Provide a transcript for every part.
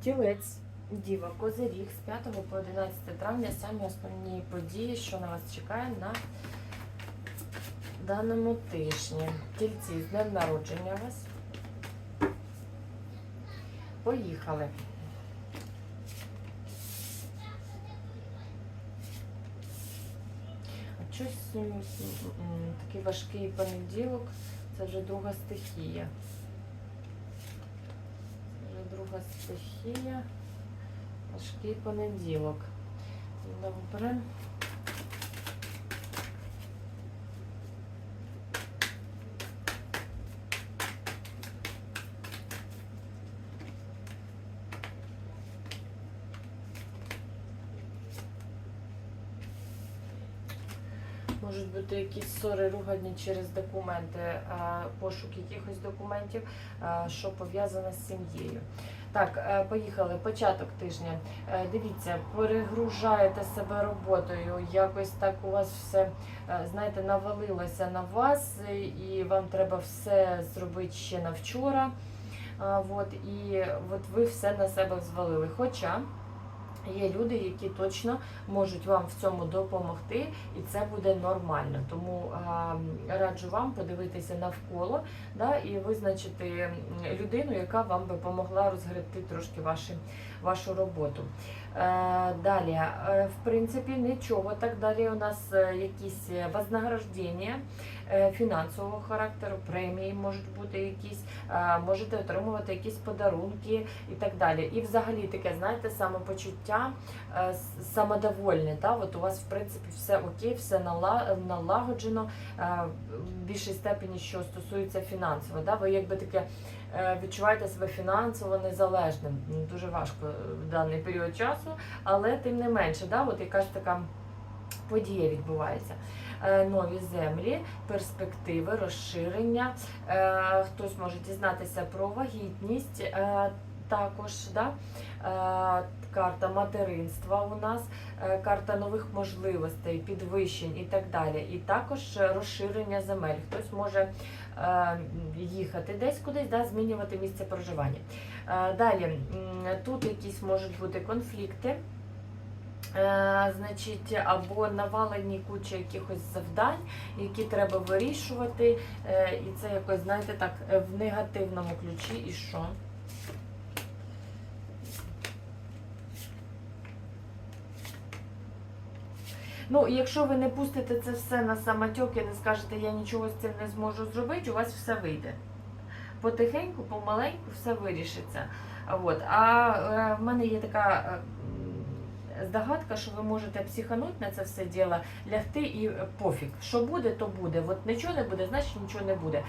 Тілець, Діва, Козиріг з 5 по 11 травня самі основні події, що на вас чекає на даному тижні. Тільці з днем народження вас. Поїхали. Щось такий важкий понеділок. Це вже друга стихія. Друга стихія. Важкий понеділок. Добре. Можуть бути якісь ссори, ругані через документи, пошук якихось документів, що пов'язане з сім'єю. Так, е, поїхали. Початок тижня. Е, Дивіться, перегружаєте себе роботою. Якось так у вас все, е, знаєте, навалилося на вас, е, і вам треба все зробити ще на вчора. От, і от ви все на себе взвалили. Хоча є люди, які точно можуть вам в цьому допомогти, і це буде нормально. Тому а, раджу вам подивитися навколо да, і визначити людину, яка вам би помогла розгребти трошки ваші, вашу роботу. Е, далі, е, в принципі, нічого. Так далі у нас е, якісь вознаграждення е, фінансового характеру, премії можуть бути якісь, е, можете отримувати якісь подарунки і так далі. І взагалі таке, знаєте, самопочуття е, самодовольне. Да? От у вас, в принципі, все окей, все налагоджено е, в більшій степені, що стосується фінансово. Да? Ви якби таке е, відчуваєте себе фінансово незалежним. Дуже важко в даний період часу, але тим не менше, да? от якась така подія відбувається. Е, Нові землі, перспективи, розширення. Е, Хтось може дізнатися про вагітність. е, Також да? Карта материнства у нас, карта нових можливостей, підвищень і так далі. І також розширення земель. Хтось може їхати десь кудись, да, змінювати місце проживання. Далі тут якісь можуть бути конфлікти. Е, Значить, або навалені куча якихось завдань, які треба вирішувати, е, і це якось, знаєте, так, е, в негативному ключі, і що? Ну, якщо ви не пустите це все на самотьок і не скажете, я нічого з цим не зможу зробити, у вас все вийде. Потихеньку, помаленьку все вирішиться. От. А в мене є така здогадка, що ви можете психануть на це все діло, лягти і е, пофіг. Що буде, то буде. От нічого не буде, значить нічого не буде.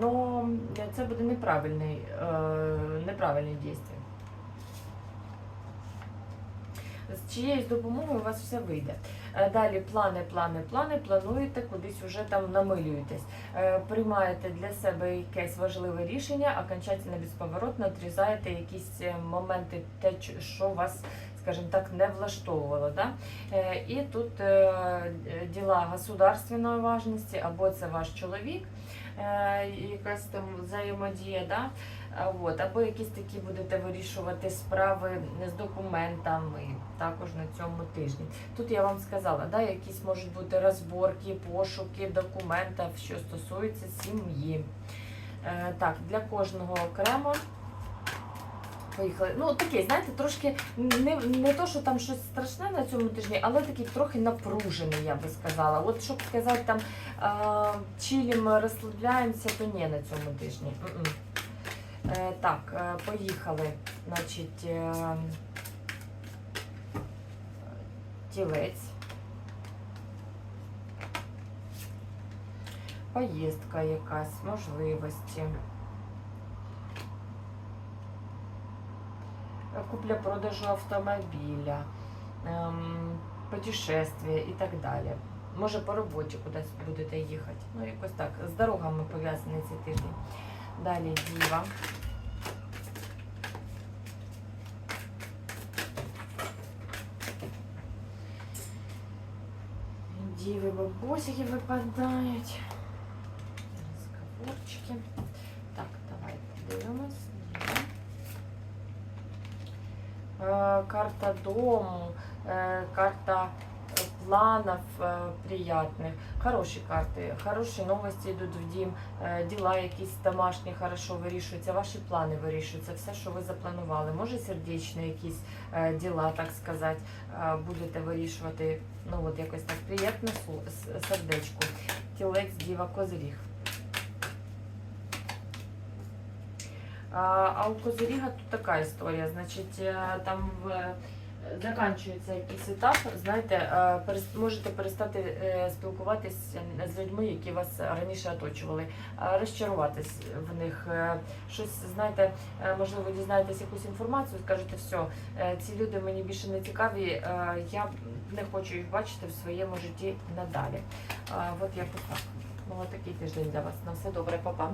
Ну, це буде неправильний, е, неправильне дійство. З чиєюсь допомогою у вас все вийде. Е, Далі плани, плани, плани, плануєте, кудись вже там намилюєтесь. Е, Приймаєте для себе якесь важливе рішення, окончательно безповоротно відрізаєте якісь е, моменти, те, що вас, скажімо так, не влаштовувало. Да? І тут діла государственної важності, або це ваш чоловік, якась там взаємодія. Да? От, або якісь такі будете вирішувати справи з документами також на цьому тижні. Тут я вам сказала, да, якісь можуть бути розборки, пошуки документів, що стосуються сім'ї. Е, так, для кожного окремо. Поїхали. Ну, такий, знаєте, трошки не, не то, що там щось страшне на цьому тижні, але такий трохи напружений, я би сказала. От щоб сказати там а, чилім, розслабляємося, то ні на цьому тижні. М-м. Е, так, е, поїхали. Значить, е, тілець. Поїздка якась, можливості. Е, Купля-продажу автомобіля, ем, путешествия і так далі. Може, по роботі кудись будете їхати. Ну, якось так. З дорогами пов'язаний цей тиждень. Далі діва. Діви бабусики випадають. Розговорчики. Так, давайте дивимось. Діва. Е, Карта дому, е, карта е, планов е, приятных. Хороші карти, хороші новості йдуть в дім, е, діла якісь домашні хорошо вирішуються, ваші плани вирішуються, все, що ви запланували. Може сердечні якісь е, діла, так сказати, будете вирішувати. Ну от якось так приємно сердечку. Тілець, діва, козиріг. А, у Козиріга тут така історія. Значить, там в, закінчується якийсь етап. Знаєте, е, можете перестати е, спілкуватися з людьми, які вас раніше оточували, е, розчаруватись в них. Е, Щось знаєте, е, можливо, дізнаєтесь якусь інформацію, скажете, все, е, ці люди мені більше не цікаві, е, я не хочу їх бачити в своєму житті надалі. Е, От якось так. От такий тиждень для вас. На все добре, па-па.